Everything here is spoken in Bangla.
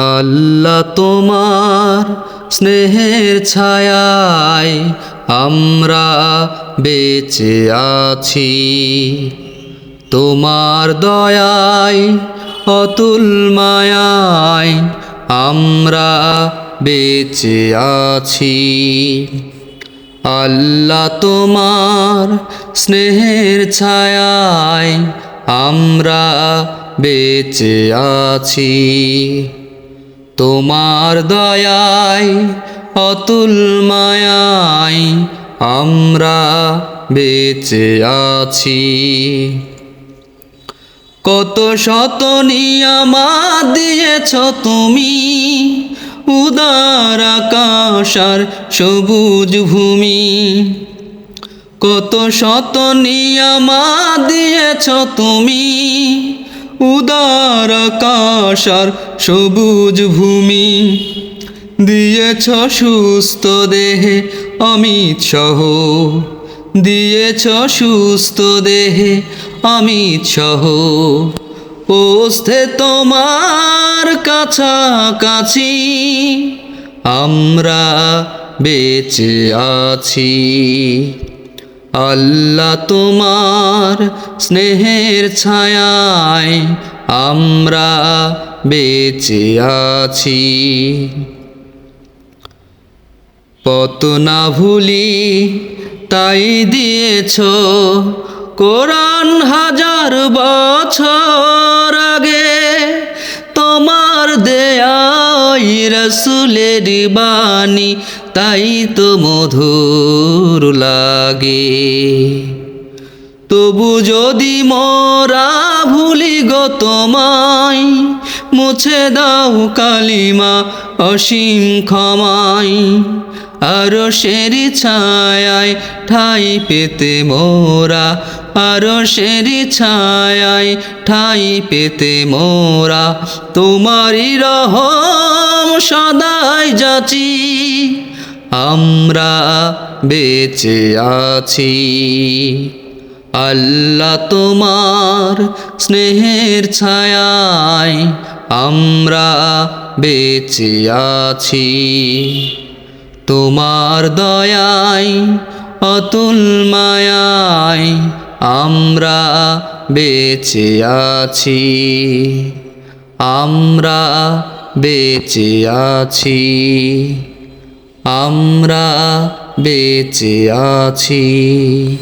আল্লাহ তোমার স্নেহের ছায়ায় আমরা বেঁচে আছি। তোমার দয়ায়, অতুল মায়ায় আমরা বেঁচে আছি। আল্লাহ তোমার স্নেহের ছায়ায় আমরা বেঁচে আছি। তোমার দয়ায় অতুল মায়ায় আমরা বেঁচে আছি। কত শত নিয়ামা দিয়েছ তুমি, উদার আকাশ আর সবুজ ভূমি। কত শত নিয়ামা দিয়েছ তুমি উদার আকাশ আর সবুজ ভূমি। দিয়েছ সুস্থ দেহে অমিত সহ। দিয়েছ সুস্থ দেহে অমিত সহ। পোস্তে তোমার কাছাকাছি আমরা বেঁচে আছি। আল্লাহ তোমার স্নেহের ছায়ায় আমরা বেঁচে আছি। পত না ভুলি তাই দিয়েছ কোরআন হাজার বছর। বাণী, তাই তো মধুর লাগে। তবু যদি মোরা ভুলি গো তোমায়, মুছে দাও কালিমা অসীম ক্ষমায়। আরও সেরি ছায়ায় ঠাই পেতে মোরা, আরও সেরি ছায়ায় ঠাই পেতে মোরা। তোমারই রহম সদাই যাচি, আমরা বেঁচে আছি। আল্লাহ তোমার স্নেহের ছায়ায় আমরা বেঁচে আছি। তোমার দয়ায় অতুল মায়ায় আমরা বেঁচে আছি। আমরা বেঁচে আছি। আমরা বেঁচে আছি।